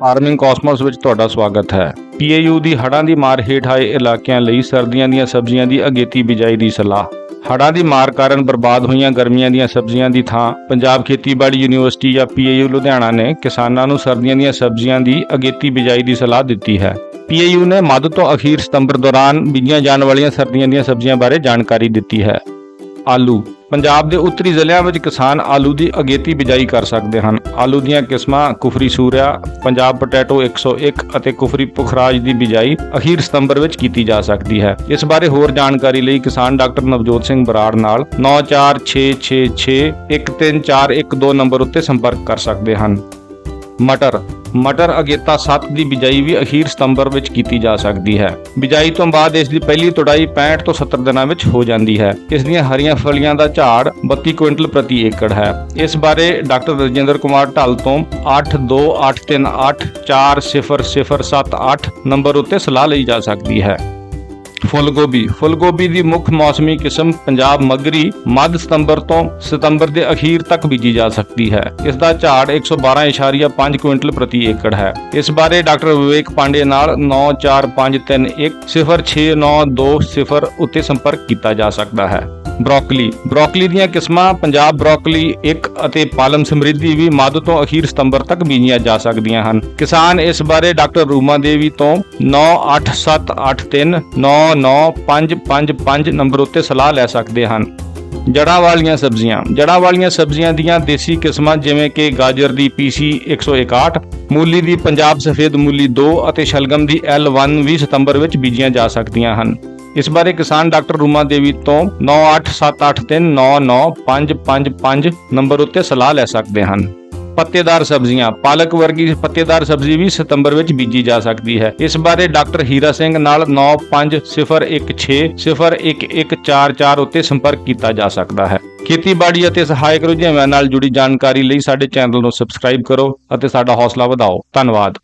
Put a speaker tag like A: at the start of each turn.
A: Farming ਕਾਸਮੋਸ ਵਿੱਚ ਤੁਹਾਡਾ ਸਵਾਗਤ ਹੈ। ਪੀਏਯੂ ਦੀ ਹੜ੍ਹਾਂ ਦੀ ਮਾਰ ਹੇਠ ਆਏ ਇਲਾਕਿਆਂ ਲਈ ਸਰਦੀਆਂ ਦੀਆਂ ਸਬਜ਼ੀਆਂ ਦੀ ਅਗੇਤੀ ਬਿਜਾਈ ਦੀ ਸਲਾਹ। ਹੜ੍ਹਾਂ ਦੀ ਮਾਰ ਕਾਰਨ ਬਰਬਾਦ ਹੋਈਆਂ ਗਰਮੀਆਂ ਦੀਆਂ ਸਬਜ਼ੀਆਂ ਦੀ ਥਾਂ ਪੰਜਾਬ ਖੇਤੀਬਾੜੀ ਯੂਨੀਵਰਸਿਟੀ ਜਾਂ ਪੀਏਯੂ ਲੁਧਿਆਣਾ ਨੇ ਕਿਸਾਨਾਂ ਨੂੰ ਸਰਦੀਆਂ ਦੀਆਂ ਸਬਜ਼ੀਆਂ ਦੀ ਅਗੇਤੀ ਬਿਜਾਈ ਦੀ ਸਲਾਹ ਦਿੱਤੀ ਹੈ। ਪੀਏਯੂ ਨੇ ਮੱਧ ਤੋਂ ਅਖੀਰ ਸਤੰਬਰ ਦੌਰਾਨ ਬੀਜੀਆਂ ਜਾਣ ਵਾਲੀਆਂ ਸਰਦੀਆਂ ਦੀਆਂ ਸਬਜ਼ੀਆਂ ਬਾਰੇ ਜਾਣਕਾਰੀ ਦਿੱਤੀ ਹੈ। ਆਲੂ ਪੰਜਾਬ ਦੇ ਉੱਤਰੀ ਜ਼ਿਲ੍ਹਿਆਂ ਵਿੱਚ ਕਿਸਾਨ ਆਲੂ ਦੀ ਅਗੇਤੀ ਬਿਜਾਈ ਕਰ ਸਕਦੇ ਹਨ। ਆਲੂ ਦੀਆਂ ਕਿਸਮਾਂ ਕੁਫਰੀ ਸੂਰਿਆ, ਪੰਜਾਬ ਪੋਟੈਟੋ 101 ਅਤੇ ਕੁਫਰੀ ਪੁਖਰਾਜ ਦੀ ਬਿਜਾਈ ਅਖੀਰ ਸਤੰਬਰ ਵਿੱਚ ਕੀਤੀ ਜਾ ਸਕਦੀ ਹੈ। ਇਸ ਬਾਰੇ ਹੋਰ ਜਾਣਕਾਰੀ ਲਈ ਕਿਸਾਨ ਡਾਕਟਰ ਨਵਜੋਤ ਸਿੰਘ ਬਰਾੜ ਨਾਲ 9466613412 ਨੰਬਰ ਉੱਤੇ ਸੰਪਰਕ ਕਰ ਸਕਦੇ ਹਨ। ਮਟਰ ਮਟਰ ਅਗੇਤਾ 7 ਦੀ ਬਿਜਾਈ ਵੀ ਅਖੀਰ ਸਤੰਬਰ ਵਿੱਚ ਕੀਤੀ ਜਾ ਸਕਦੀ ਹੈ। ਬਿਜਾਈ ਤੋਂ ਬਾਅਦ ਇਸ ਦੀ ਪਹਿਲੀ ਤੁੜਾਈ 65 ਤੋਂ 70 ਦਿਨਾਂ ਵਿੱਚ ਹੋ ਜਾਂਦੀ ਹੈ। ਇਸ ਦੀਆਂ ਹਰੀਆਂ ਫਲੀਆਂ ਦਾ ਝਾੜ 32 ਕੁਇੰਟਲ ਪ੍ਰਤੀ ਏਕੜ ਹੈ। ਇਸ ਬਾਰੇ ਡਾਕਟਰ ਰਜਿੰਦਰ ਕੁਮਾਰ ਢੱਲ ਤੋਂ 8283840078 ਨੰਬਰ ਉੱਤੇ ਸਲਾਹ ਲਈ ਜਾ ਸਕਦੀ ਹੈ। ਫੁੱਲ ਗੋਭੀ ਫੁੱਲ ਗੋਭੀ ਦੀ ਮੁੱਖ ਮੌਸਮੀ ਕਿਸਮ ਪੰਜਾਬ ਮਗਰੀ, ਮੱਧ ਸਤੰਬਰ ਤੋਂ ਸਤੰਬਰ ਦੇ ਅਖੀਰ ਤੱਕ ਬੀਜੀ ਜਾ ਸਕਦੀ ਹੈ। ਇਸ ਦਾ ਝਾੜ 112.5 ਕੁਇੰਟਲ ਪ੍ਰਤੀ ਏਕੜ ਹੈ। ਇਸ ਬਾਰੇ ਡਾਕਟਰ ਵਿਵੇਕ ਪਾਂਡੇ ਨਾਲ 9453106920 ਉੱਤੇ ਸੰਪਰਕ ਕੀਤਾ ਜਾ ਸਕਦਾ ਹੈ। ਬ੍ਰੋਕਲੀ। ਬ੍ਰੋਕਲੀ ਦੀਆਂ ਕਿਸਮਾਂ ਪੰਜਾਬ ਬ੍ਰੋਕਲੀ 1 ਅਤੇ ਪਾਲਮ ਸਮਰਿੱਧੀ ਵੀ ਮੱਧ ਤੋਂ ਅਖੀਰ ਸਤੰਬਰ ਤੱਕ ਬੀਜੀਆਂ ਜਾ ਸਕਦੀਆਂ ਹਨ। ਕਿਸਾਨ ਇਸ ਬਾਰੇ ਡਾਕਟਰ ਰੂਮਾ ਦੇਵੀ ਤੋਂ 9878399555 ਨੰਬਰ ਉੱਤੇ ਸਲਾਹ ਲੈ ਸਕਦੇ ਹਨ। ਜੜਾਂ ਵਾਲੀਆਂ ਸਬਜ਼ੀਆਂ। ਜੜਾਂ ਵਾਲੀਆਂ ਸਬਜ਼ੀਆਂ ਦੀਆਂ ਦੇਸੀ ਕਿਸਮਾਂ ਜਿਵੇਂ ਕਿ ਗਾਜਰ ਦੀ ਪੀਸੀ 161 ਮੂਲੀ ਦੀ ਪੰਜਾਬ ਸਫੇਦ ਮੂਲੀ 2 ਅਤੇ ਸ਼ਲਗਮ ਦੀ L1 ਵੀ ਸਤੰਬਰ ਵਿੱਚ ਬੀਜੀਆਂ ਜਾ ਸਕਦੀਆਂ ਹਨ। ਇਸ ਬਾਰੇ ਕਿਸਾਨ ਡਾਕਟਰ ਰੂਮਾ ਦੇਵੀ ਤੋਂ 9878399555 ਨੰਬਰ ਉੱਤੇ ਸਲਾਹ ਲੈ ਸਕਦੇ ਹਨ। ਪੱਤੇਦਾਰ ਸਬਜ਼ੀਆਂ, ਪਾਲਕ ਵਰਗੀ ਪੱਤੇਦਾਰ ਸਬਜ਼ੀ ਵੀ ਸਤੰਬਰ ਵਿੱਚ ਬੀਜੀ ਜਾ ਸਕਦੀ ਹੈ। ਇਸ ਬਾਰੇ ਡਾਕਟਰ ਹੀਰਾ ਸਿੰਘ ਨਾਲ 9501601144 ਉੱਤੇ ਸੰਪਰਕ ਕੀਤਾ ਜਾ ਸਕਦਾ ਹੈ। ਖੇਤੀਬਾੜੀ ਅਤੇ ਸਹਾਇਕ ਰੁਝੇਵਿਆਂ ਨਾਲ ਜੁੜੀ ਜਾਣਕਾਰੀ ਲਈ ਸਾਡੇ ਚੈਨਲ ਨੂੰ ਸਬਸਕ੍ਰਾਈਬ ਕਰੋ ਅਤੇ ਸਾਡਾ ਹੌਸਲਾ ਵਧਾਓ। ਧੰਨਵਾਦ।